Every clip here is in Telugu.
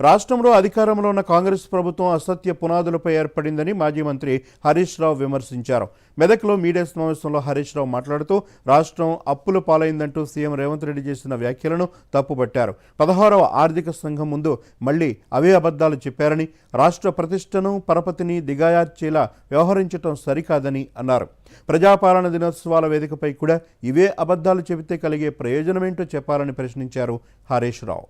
రాష్ట్రంలో అధికారంలో ఉన్న కాంగ్రెస్ ప్రభుత్వం అసత్య పునాదులపై ఏర్పడిందని మాజీ మంత్రి హరీష్ రావు విమర్శించారు. మెదక్లో మీడియా సమావేశంలో హరీష్ రావు మాట్లాడుతూ రాష్ట్రం అప్పుల పాలైందంటూ సీఎం రేవంత్ రెడ్డి చేసిన వ్యాఖ్యలను తప్పుపట్టారు. పదహారవ ఆర్థిక సంఘం ముందు మళ్ళీ అవే అబద్ధాలు చెప్పారని రాష్ట్ర ప్రతిష్టను పరపతిని దిగాయార్చేలా వ్యవహరించడం సరికాదని అన్నారు. ప్రజాపాలన దినోత్సవాల వేదికపై కూడా ఇవే అబద్ధాలు చెబితే కలిగే ప్రయోజనమేంటో చెప్పాలని ప్రశ్నించారు హరీష్ రావు.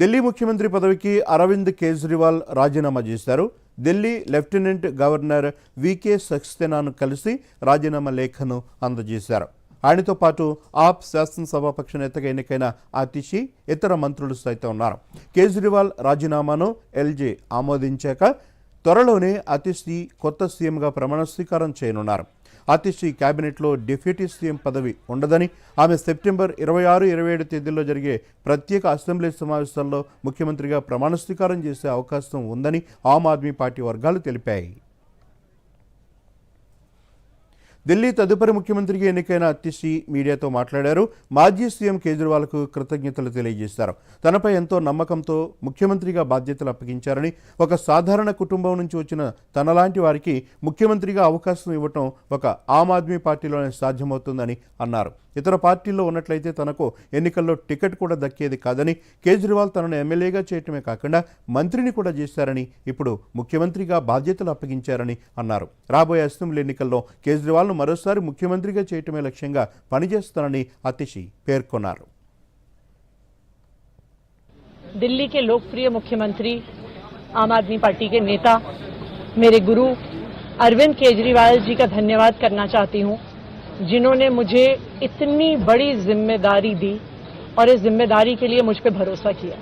ఢిల్లీ ముఖ్యమంత్రి పదవికి అరవింద్ కేజ్రీవాల్ రాజీనామా చేశారు. Delhi lieutenant governor V K సక్సేనాను కలిసి రాజీనామా లేఖను అందజేశారు. ఆయనతో పాటు ఆప్ శాసనసభాపక్ష నేతగా ఎన్నికైన ఆతిషి ఇతర మంత్రులు సైతం ఉన్నారు. కేజ్రీవాల్ రాజీనామాను ఎల్జే ఆమోదించాక త్వరలోనే అతిషి కొత్త సీఎంగా ప్రమాణ స్వీకారం చేయనున్నారు. ఆతిషి కేబినెట్లో డిప్యూటీ సీఎం పదవి ఉండదని ఆమె సెప్టెంబర్ ఇరవై ఆరు ఇరవై ఏడు తేదీల్లో జరిగే ప్రత్యేక అసెంబ్లీ సమావేశాల్లో ముఖ్యమంత్రిగా ప్రమాణ స్వీకారం చేసే అవకాశం ఉందని ఆమ్ ఆద్మీ పార్టీ వర్గాలు తెలిపాయి. ఢిల్లీ తదుపరి ముఖ్యమంత్రిగా ఎన్నికైన అతిషి మీడియాతో మాట్లాడారు. మాజీ సీఎం కేజ్రీవాల్కు కృతజ్ఞతలు తెలియజేశారు. తనపై ఎంతో నమ్మకంతో ముఖ్యమంత్రిగా బాధ్యతలు అప్పగించారని ఒక సాధారణ కుటుంబం నుంచి వచ్చిన తనలాంటి వారికి ముఖ్యమంత్రిగా అవకాశం ఇవ్వటం ఒక ఆమ్ ఆద్మీ పార్టీలోనే సాధ్యమవుతుందని అన్నారు. ఇతర పార్టీల్లో ఉన్నట్లయితే తనకు ఎన్నికల్లో టికెట్ కూడా దక్కేది కాదని కేజ్రీవాల్ తనను ఎమ్మెల్యేగా చేయటమే కాకుండా మంత్రిని కూడా చేశారని ఇప్పుడు ముఖ్యమంత్రిగా బాధ్యతలు అప్పగించారని అన్నారు. రాబోయే అసెంబ్లీ ఎన్నికల్లో కేజ్రీవాల్ను మరోసారి ముఖ్యమంత్రిగా చేయటమే లక్ష్యంగా పనిచేస్తానని అతిషి పేర్కొన్నారు दिल्ली के लोकप्रिय मुख्यमंत्री आम आदमी पार्टी के नेता मेरे गुरु अरविंद केजरीवाल जी का धन्यवाद करना चाहती हूं जिन्होंने मुझे इतनी बड़ी जिम्मेदारी दी और इस जिम्मेदारी के लिए मुझ पर भरोसा किया